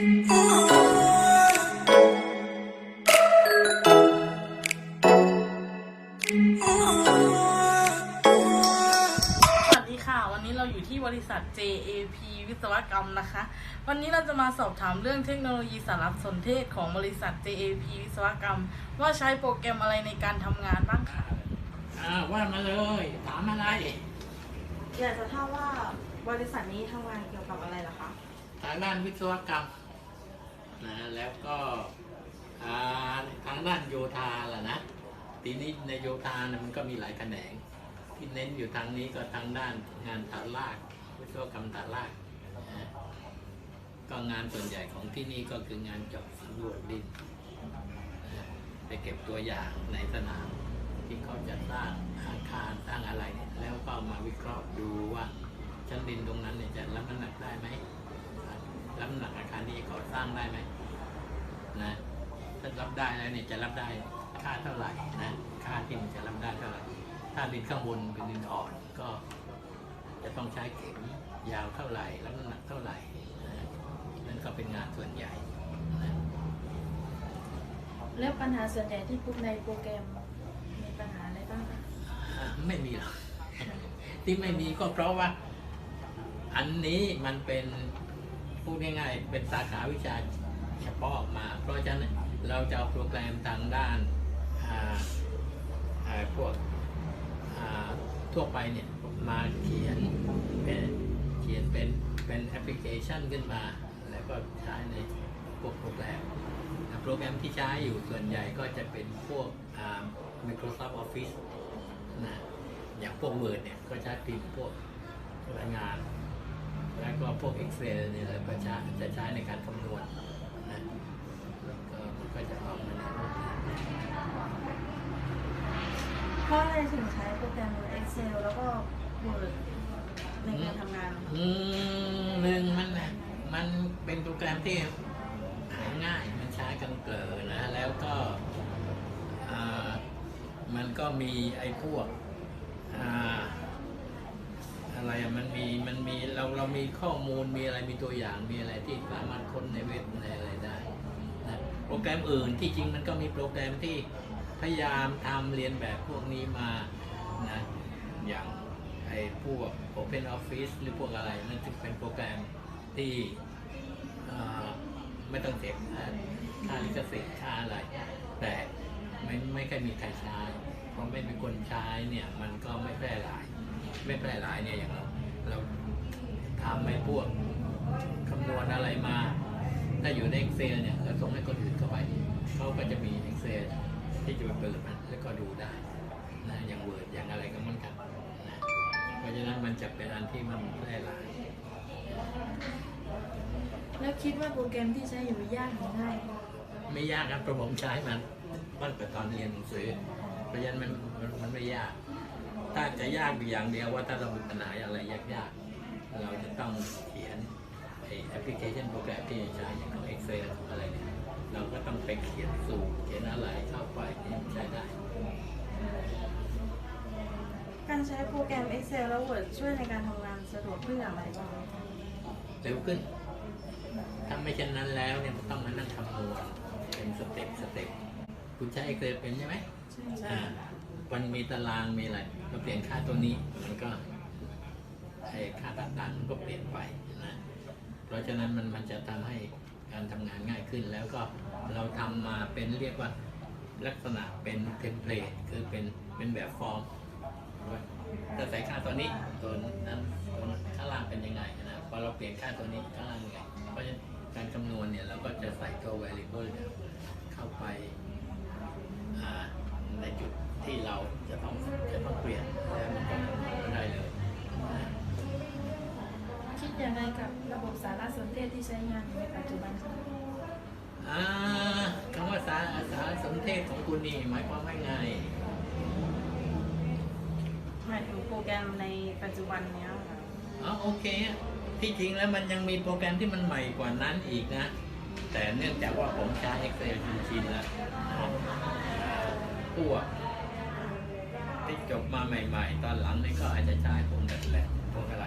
สวัสดีค่ะ วันนี้เราอยู่ที่บริษัท JAP วิศวกรรมนะคะ วันนี้เราจะมาสอบถามเรื่องเทคโนโลยีสารสนเทศของบริษัท JAP วิศวกรรม ว่าใช้โปรแกรมอะไรในการทำงานบ้างค่ะอ่าว่ามาเลย ถามอะไร อยากจะทราบว่าบริษัทนี้ทำงานเกี่ยวกับอะไรล่ะคะทางด้านวิศวกรรม นะแล้วก็ทางด้านโยธาล่ะนะทีนี้ในโยธานะมันก็มีหลายแขนง ที่เน้นอยู่ทางนี้ก็ทางด้านงานฐานรากวิศวกรรมฐานรากนะก็งานส่วนใหญ่ของที่นี่ก็คืองานเจาะสำรวจดินนะไปเก็บตัวอย่างในสนามที่เขาจะสร้างอาคารสร้างอะไร แล้วก็มาวิเคราะห์ดูว่าชั้นดินตรงนั้นเนี่ยจะรับน้ำหนักได้ไหม น้ำหนักอาคารที่ก่อสร้างได้ไหมนะถ้ารับได้แล้วเนี่ยจะรับได้ค่าเท่าไหร่นะค่าที่มันจะรับได้เท่าไหร่ถ้าดินข้างบนเป็นดินอ่อนก็ จะต้องใช้เข็มยาวเท่าไหร่รับน้ำหนักเท่าไหร่นะนั่นก็เป็นงานส่วนใหญ่นะแล้วปัญหาส่วนใหญ่ที่พบในโปรแกรมมีปัญหาอะไรบ้างคะอ่าไม่มีหรอกที่ไม่มีก็เพราะว่า อันนี้มันเป็น พูดง่ายๆ เป็นสาขาวิชาเฉพาะออกมา เพราะฉะนั้นเราจะเอาโปรแกรมทางด้านาพวกทั่วไปเนี่ยมาเขียนเป็นเขียนเป็นเป็นแอปพลิเคชันขึ้นมา แล้วก็ใช้ในพวกโปรแกรมโปรแกรมที่ใช้อยู่ส่วนใหญ่ก็จะเป็นพวก Microsoft Office นะอย่างพวก Word เนี่ยก็ใช้พิมพ์พวกรายงาน แล้วก็พวก Excel เนี่ยเราก็ใช้จะใช้ในการคำนวณนะแล้วก็มันก็จะออกมาในรูปนี้เพราะอะไรถึงใช้โปรแกรม Excel แล้วก็ Word ในการทำงานนะคะอืมหนึ่งมันนะมันเป็นโปรแกรมที่หาง่ายมันใช้กันเกลอนะ แล้วก็อ่ามันก็มีไอ้พวก อะไรอะมันมีมันมีเราเรามีข้อมูลมีอะไรมีตัวอย่างมีอะไรที่สามารถค้นในเว็บในอะไรได้นะโปรแกรมอื่นที่จริงมันก็มีโปรแกรมที่พยายามทำเรียนแบบพวกนี้มานะอย่างไอ้พวก Open Office หรือพวกอะไรนั่นจึงเป็นโปรแกรมที่ไม่ต้องเสียค่าค่าลิขสิทธิ์ค่าอะไร แต่ไม่ไม่ค่อยมีใครใช้เพราะไม่มีคนใช้เนี่ยมันก็ไม่แพร่หลาย ไม่แพร่หลายเนี่ยอย่างเราเราทำให้พวกคำนวณอะไรมา ถ้าอยู่ใน Excel เนี่ยเราส่งให้คนอื่นเข้าไปเขาก็จะมี Excel ที่จะเปิดมันแล้วก็ดูได้นะอย่าง Word อย่างอะไรก็เหมือนกันนะเพราะฉะนั้นมันจะเป็นอันที่มันแพร่หลายแล้วคิดว่าโปรแกรมที่ใช้อยู่ยากหรือง่ายไม่ยากครับเพราะผมใช้มันตั้งแต่ตอนเรียนหนังสือเพราะฉะนั้นมันมันมันไม่ยาก ถ้าจะยากอยู่อย่างเดียวว่าถ้าเรามีปัญหาอะไรยากๆ เราจะต้องเขียนไอ้แอปพลิเคชันโปรแกรมที่จะใช้อย่างของ Excel ของอะไรเนี่ยเราก็ต้องไปเขียนสูตรเขียนอะไรเข้าไปที่ใช้ได้ การใช้โปรแกรม Excel และ Word ช่วยในการทำงานสะดวกขึ้นอย่างไรบ้างเร็วขึ้น ถ้าไม่เช่นนั้นแล้วเนี่ยมันต้องมานั่งคำนวณเป็นสเต็ปสเต็ปคุณใช้ Excel เป็นใช่ไหมใช่ใช่อ่ามันมีตารางมีอะไร เราเปลี่ยนค่าตัวนี้มันก็ไอ้ค่าต่างๆมันก็เปลี่ยนไปนะเพราะฉะนั้นมันมันจะทำให้การทำงานง่ายขึ้นแล้วก็เราทำมาเป็นเรียกว่าลักษณะเป็นเทมเพลตคือเป็นเป็นแบบฟอร์มว่าใส่ค่าตัวนี้ตัวนั้นตัวข้างล่างเป็นยังไงนะพอเราเปลี่ยนค่าตัวนี้ข้างล่างยังไงเพราะฉะนั้นการคำนวณเนี่ยเราก็จะใส่ตัว variable เข้าไปในจุด ย่างไรกับระบบสารสนเทศที่ใช้งานอยู่ในปัจจุบันคะอ่าคำว่าสารสารสนเทศของคุณนี่หมายความว่าไง หมายถึงโปรแกรมในปัจจุบันเนี้ยค่ะอ๋อโอเคอะที่จริงแล้วมันยังมีโปรแกรมที่มันใหม่กว่านั้นอีกนะ แต่เนื่องจากว่าผมใช้ Excel ชินๆแล้วพวกที่จบมาใหม่ ๆ ตอนหลังนี่ก็อาจจะใช้พวกแบบแหละพวกอะไร